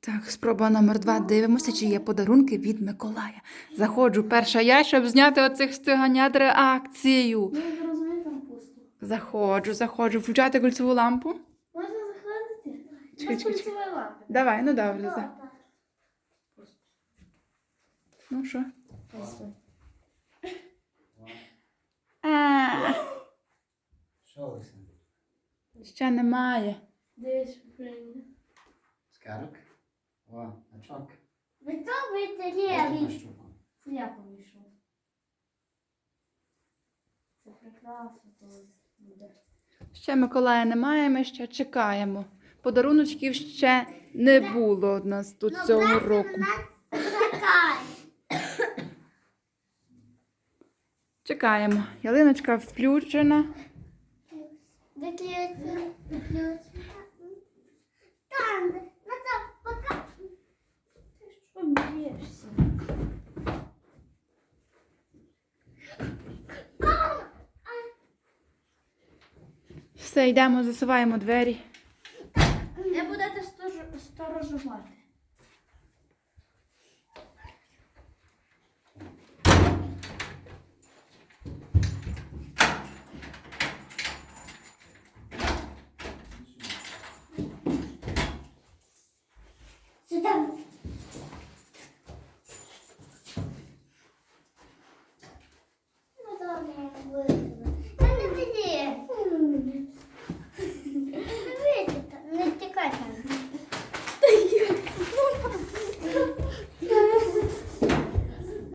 Так, спроба номер два. Дивимося, чи є подарунки від Миколая. Заходжу перша я, щоб зняти оцих стиганят реакцію. Ну, я розумію, там пусто. Заходжу, заходжу. Включати кольцеву лампу. Можна заходити? Чекай, чекай, лампи. Давай, ну добре. Ну, за- так. Ну що? А, Що, Олександр? ще немає. Дивись, прийняли. Скарок? О, очок. Ви то штуку. Це помішав. Це прекрасно то буде. Ще Миколая немає, ми ще чекаємо. Подаруночків ще не було у нас тут цього року. Чекаємо. Ялиночка включена. Виключно. Все, йдемо, засуваємо двері. Не будете сторожувати.